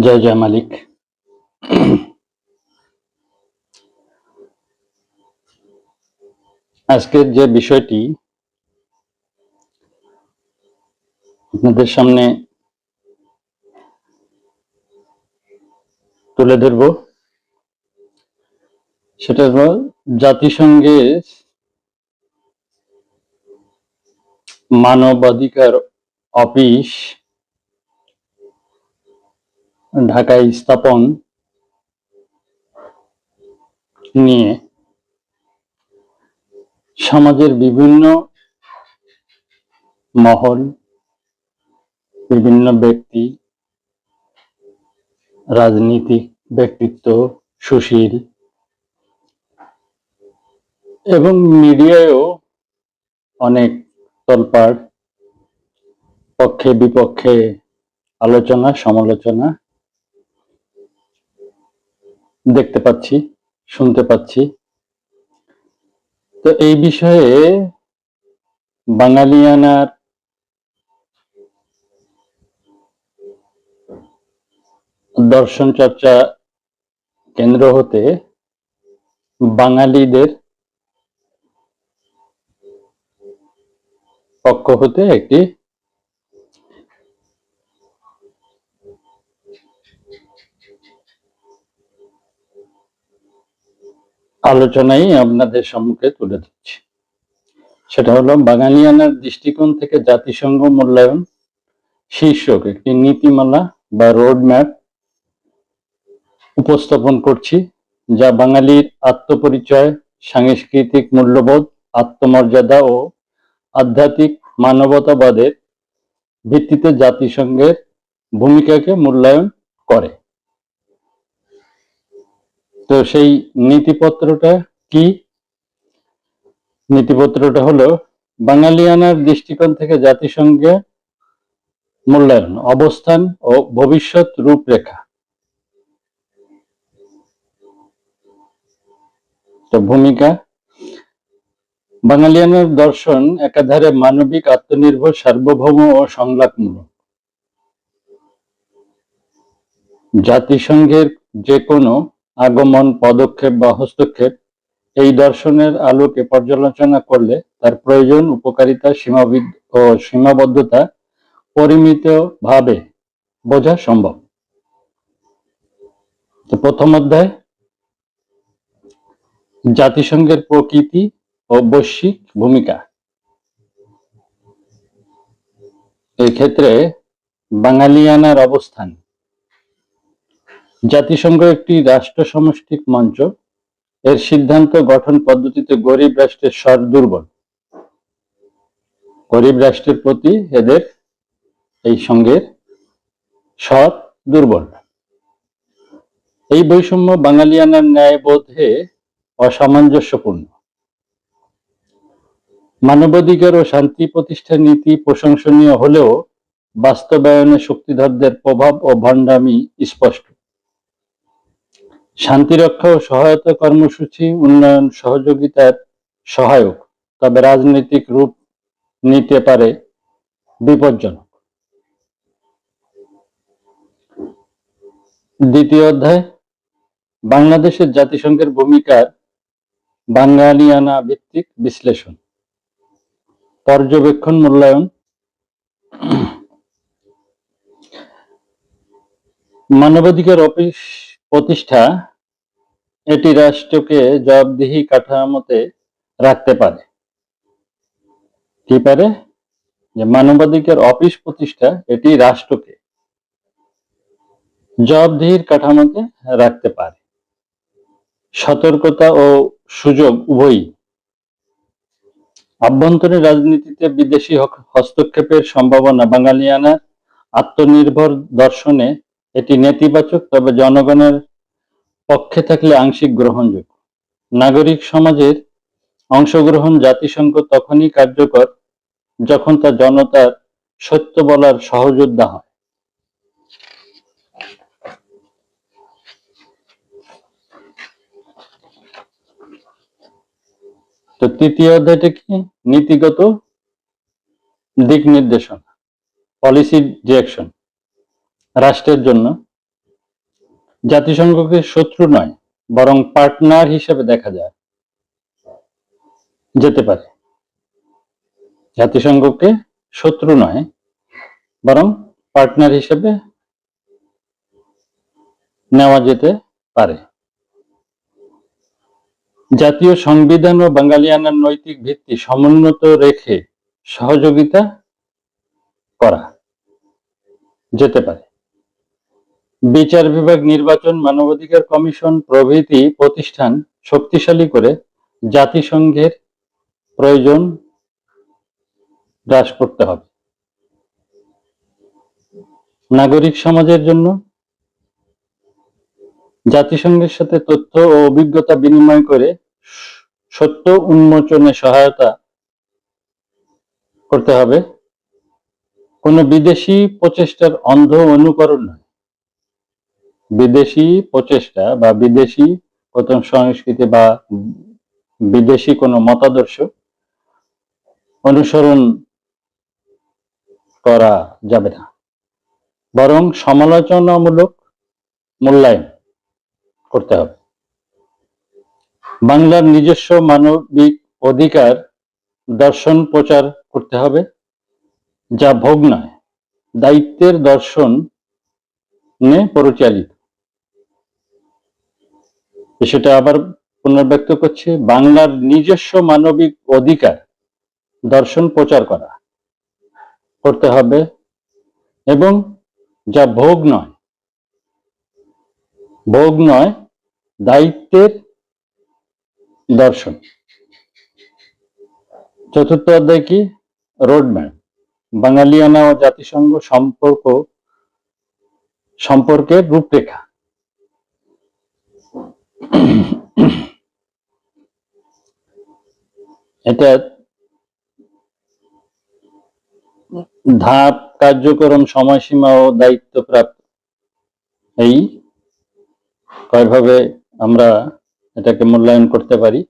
জয় জয় মালিক। আজকের যে বিষয়টি আপনাদের সামনে তুলে ধরব, সেটা হল জাতিসংঘের মানবাধিকার অফিস ঢাকায় স্থাপন নিয়ে সমাজের বিভিন্ন মহল, বিভিন্ন ব্যক্তি, রাজনীতিক ব্যক্তিত্ব, সুশীল এবং মিডিয়ায়ও অনেক তলপাড় পক্ষে বিপক্ষে আলোচনা, সমালোচনা দেখতে পাচ্ছি, শুনতে পাচ্ছি। তো এই বিষয়ে বাঙালিয়ানার দর্শন চর্চা কেন্দ্র হতে বাঙালিদের পক্ষ হতে একটি আলোচনাই আপনাদের সম্মুখে তুলে ধরছি। সেটা হলো বাঙালিয়ানার দৃষ্টিকোণ থেকে জাতিসংঘ মূল্যায়ন, শীর্ষক একটি নীতিমালা বা রোড ম্যাপ উপস্থাপন করছি, যা বাঙালির আত্মপরিচয়, সাংস্কৃতিক মূল্যবোধ, আত্মমর্যাদা ও আধ্যাত্মিক মানবতাবাদের ভিত্তিতে জাতিসংঘের ভূমিকাকে মূল্যায়ন করে। তো সেই নীতিপত্রটা কি? নীতিপত্রটা হলো বাঙালিয়ানার দৃষ্টিকোণ থেকে জাতিসংঘে মূল্যায়ন, অবস্থান ও ভবিষ্যৎ রূপরেখা। তো ভূমিকা, বাঙালিয়ানের দর্শন একাধারে মানবিক, আত্মনির্ভর, সার্বভৌম ও সংলাপমূলক। জাতিসংঘের যে কোনো আগমন, পদক্ষেপ বা হস্তক্ষেপ, এই দর্শনের আলোকে পর্যালোচনা করলে তার প্রয়োজন, উপকারিতা, সীমাবিদ ও সীমাবদ্ধতা পরিমিত ভাবে বোঝা সম্ভব। প্রথম অধ্যায়, জাতিসংঘের প্রকৃতি ও বৈশ্বিক ভূমিকা। এক্ষেত্রে বাঙালিয়ানার অবস্থান। জাতিসংঘ একটি রাষ্ট্র সমষ্টিক মঞ্চ। এর সিদ্ধান্ত গঠন পদ্ধতিতে গরিব রাষ্ট্রের স্বর দুর্বল। গরিব রাষ্ট্রের প্রতি এদের এই সঙ্গের স্বর দুর্বল। এই বৈষম্য বাঙালিয়ানার ন্যায়বোধে অসামঞ্জস্যপূর্ণ। মানবাধিকার ও শান্তি প্রতিষ্ঠার নীতি প্রশংসনীয় হলেও বাস্তবায়নে শক্তিধরদের প্রভাব ও ভণ্ডামি স্পষ্ট। শান্তিরক্ষা ও সহায়তা কর্মসূচি, উন্নয়ন, সহযোগিতার সহায়ক, তবে রাজনৈতিক রূপ নিতে পারে বিপজ্জনক। দ্বিতীয় অধ্যায়, বাংলাদেশের জাতিসংঘের ভূমিকার বাঙালিয়ানা ভিত্তিক বিশ্লেষণ। পর্যবেক্ষণ মূল্যায়ন। মানবাধিকার অফিস প্রতিষ্ঠা এটি রাষ্ট্রকে জবাবদিহি কাঠামোতে রাখতে পারে। কি পারে? যে মানবাধিকার অফিস প্রতিষ্ঠা এটি রাষ্ট্রকে জবাবদিহির কাঠামোতে রাখতে পারে। সতর্কতা ও সুযোগ উভয়ই। আভ্যন্তরীণ রাজনীতিতে বিদেশি হস্তক্ষেপের সম্ভাবনা বাঙালিয়ানা আত্মনির্ভর দর্শনে এটি নেতিবাচক, তবে জনগণের পক্ষে থাকলে আংশিক গ্রহণযোগ্য। নাগরিক সমাজের অংশগ্রহণ জাতিসংঘ তখনই কার্যকর যখন তা জনতার সত্য বলার সহযোদ্ধা হয়। তো তৃতীয় অধ্যায়টা কি? নীতিগত দিক নির্দেশনা পলিসি ডিরেকশন রাষ্ট্রের জন্য। জাতিসংঘকে শত্রু নয়, বরং পার্টনার হিসেবে দেখা যায়। যেতে পারে। জাতিসংঘকে শত্রু নয়, বরং পার্টনার হিসেবে নেওয়া যেতে পারে। জাতীয় সংবিধান ও বাঙালিয়ানার নৈতিক ভিত্তি সমুন্নত রেখে সহযোগিতা করা যেতে পারে। বিচার বিভাগ নির্বাচন মানবাধিকার কমিশন প্রভৃতি প্রতিষ্ঠান শক্তিশালী করে জাতিসংঘের প্রয়োজন হ্রাস করতে হবে। নাগরিক সমাজের জন্য জাতিসংঘের সাথে তথ্য ও অভিজ্ঞতা বিনিময় করে সত্য উন্মোচনে সহায়তা করতে হবে। কোনো বিদেশি প্রচেষ্টার অন্ধ অনুকরণ নয়। বিদেশি প্রচেষ্টা বা বিদেশি প্রথম সংস্কৃতি বা বিদেশি কোনো মতাদর্শ অনুসরণ করা যাবে না। বরং সমালোচনামূলক মূল্যায়ন করতে হবে। বাংলার নিজস্ব মানবিক অধিকার দর্শন প্রচার করতে হবে, যা ভোগ নয়, দায়িত্বের দর্শন নে পরিচালিত। সেটা আবার পুনর্ব্যক্ত করছে, বাংলার নিজস্ব মানবিক অধিকার দর্শন প্রচার করা করতে হবে এবং যা ভোগ নয় ভোগ নয়, দায়িত্বের দর্শন। চতুর্থ অধ্যায় কি? রোডম্যাপ বাঙালিয়ানা ও জাতিসংঘ সম্পর্ক, সম্পর্কের রূপরেখা। এটা ধাপ কার্যক্রম সময়সীমা ও দায়িত্ব প্রাপ্ত এই কয়ভাবে আমরা এটাকে মূল্যায়ন করতে পারি?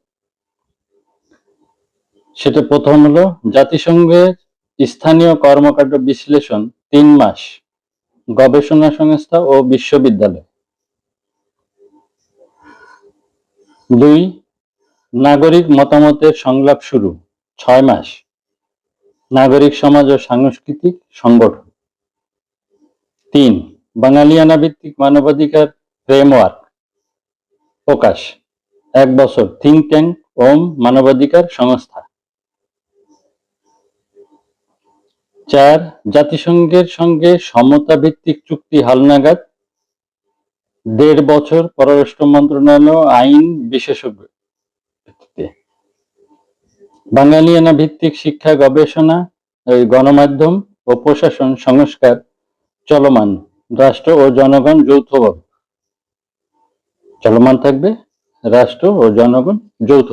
সেটা প্রথম হলো, জাতিসংঘের স্থানীয় কর্মকাণ্ড বিশ্লেষণ তিন মাস। গবেষণা সংস্থা ও বিশ্ববিদ্যালয়। দুই, নাগরিক মতামতের সংলাপ শুরু, ছয় মাস। নাগরিক সমাজ ও সাংস্কৃতিক সংগঠন। তিন বাঙালিয়ানা ভিত্তিক মানবাধিকার ফ্রেমওয়ার্ক। প্রকাশ, এক বছর থিঙ্ক ট্যাঙ্ক ওম মানবাধিকার সংস্থা। চার, জাতিসংঘের সঙ্গে সমতা ভিত্তিক চুক্তি হালনাগাদ দেড় বছর পররাষ্ট্র মন্ত্রণালয় আইন বিশেষজ্ঞ বাঙালিয়ানা ভিত্তিক শিক্ষা গবেষণা গণমাধ্যম ও প্রশাসন সংস্কার চলমান রাষ্ট্র ও জনগণ যৌথভাবে। চলমান থাকবে রাষ্ট্র ও জনগণ যৌথ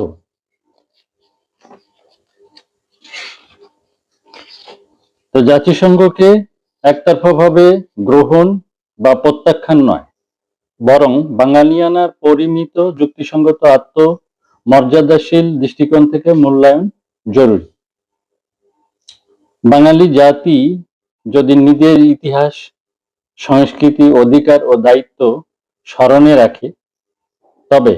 তো জাতিসংঘকে একতরফাভাবে গ্রহণ বা প্রত্যাখ্যান নয় বরং বাঙালিয়ানার পরিমিত যুক্তিসঙ্গত আত্মমর্যাদাশীল দৃষ্টিকোণ থেকে মূল্যায়ন জরুরি। বাঙালি জাতি যদি নিজের ইতিহাস, সংস্কৃতি, অধিকার ও দায়িত্ব স্মরণে রাখে, তবে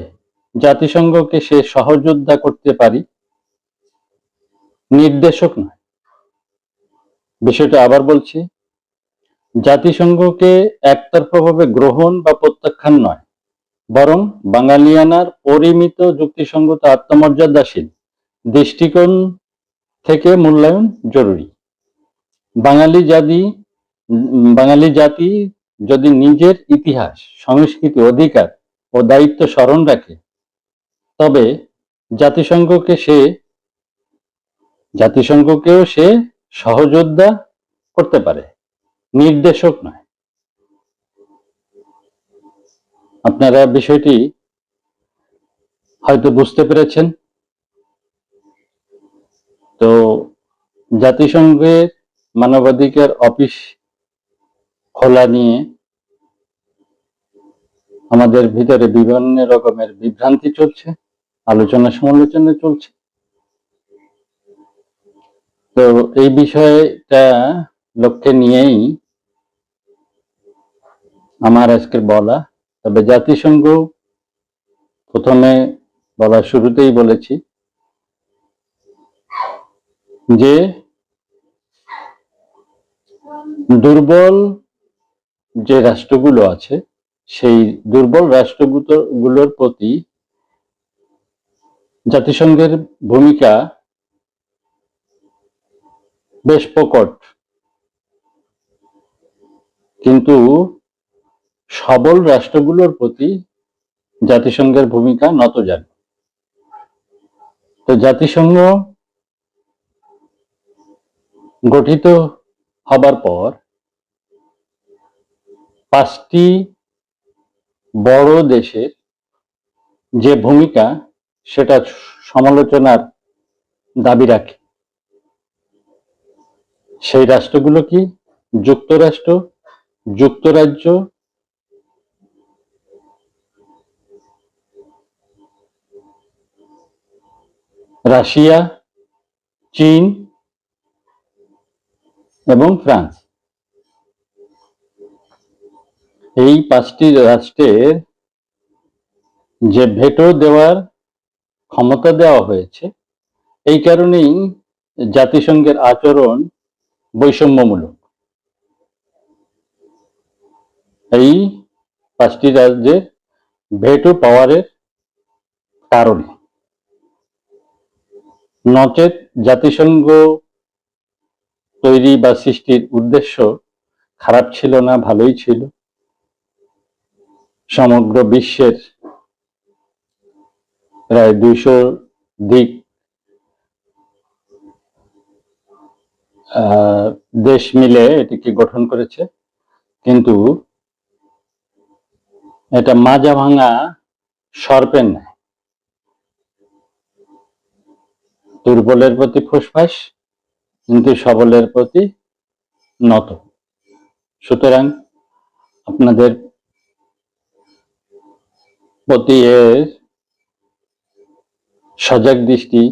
জাতিসংঘকে সে সহযোদ্ধা করতে পারি নির্দেশক নয়। বিষয়টা আবার বলছি জাতিসংঘকে একতরফাভাবে গ্রহণ বা প্রত্যাখ্যান নয়, বরং বাঙালিয়ানার পরিমিত যুক্তিসঙ্গত আত্মমর্যাদাশীল দৃষ্টিকোণ থেকে মূল্যায়ন জরুরি। বাঙালি জাতি বাঙালি জাতি যদি নিজের ইতিহাস, সংস্কৃতি, অধিকার ও দায়িত্ব স্মরণ রাখে, তবে জাতিসংঘকে সে, জাতিসংঘকেও সে সহযোদ্ধা করতে পারে। নির্দেশক নয়। আপনারা বিষয়টি হয়তো বুঝতে পেরেছেন। তো জাতিসংঘের মানবাধিকার অফিস খোলা নিয়ে আমাদের ভিতরে বিভিন্ন রকমের বিভ্রান্তি চলছে, আলোচনা সমালোচনা চলছে। তো এই বিষয়টা লক্ষ্যে নিয়েই আমার আজকের বলা, তবে জাতিসংঘ প্রথমে বলার শুরুতেই বলেছি যে দুর্বল যে রাষ্ট্রগুলো আছে, সেই দুর্বল রাষ্ট্রগুলো গুলোর প্রতি জাতিসংঘের ভূমিকা বেশ প্রকট। কিন্তু সবল রাষ্ট্রগুলোর প্রতি জাতিসংঘের ভূমিকা নতজান তো জাতিসংঘ গঠিত হবার পর পাঁচটি বড় দেশের যে ভূমিকা সেটা সমালোচনার দাবি রাখে। সেই রাষ্ট্রগুলো কি? যুক্তরাষ্ট্র, যুক্তরাজ্য রাশিয়া, চীন এবং ফ্রান্স। এই পাঁচটি রাষ্ট্রের যে ভেটো দেওয়ার ক্ষমতা দেওয়া হয়েছে, এই কারণেই জাতিসংঘের আচরণ বৈষম্যমূলক। এই পাঁচটি রাজ্যের ভেটো পাওয়ারের কারণে নচেত জাতিসংঘ তৈরি বা সৃষ্টির উদ্দেশ্য খারাপ ছিল না, ভালোই ছিল। সমগ্র বিশ্বের প্রায় দুইশো দিক দেশ মিলে এটিকে গঠন করেছে। কিন্তু এটা মাজা ভাঙা সর্পের ন্যায়। দুর্বলের প্রতি ফুসফাস কিন্তু সবলের প্রতি নত। সুতরাং আপনাদের প্রতি এর সজাগ দৃষ্টি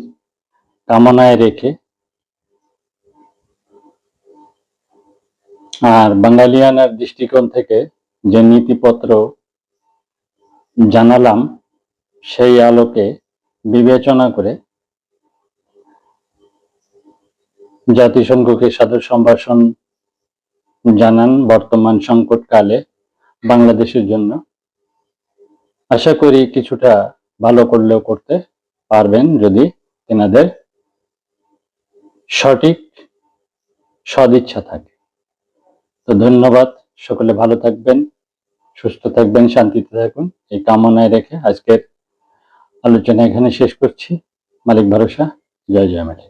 কামনায় রেখে আর বাঙালিয়ানার দৃষ্টিকোণ থেকে যে নীতিপত্র জানালাম, সেই আলোকে বিবেচনা করে জাতিসংঘকে সাদর সম্ভাষণ জানান বর্তমান সংকটকালে বাংলাদেশের জন্য। আশা করি কিছুটা ভালো করলেও করতে পারবেন যদি তেনাদের সঠিক সদিচ্ছা থাকে। তো ধন্যবাদ, সকলে ভালো থাকবেন, সুস্থ থাকবেন, শান্তিতে থাকুন। এই কামনায় রেখে আজকের আলোচনা এখানে শেষ করছি। মালিক ভরসা, জয় জয় মালিক।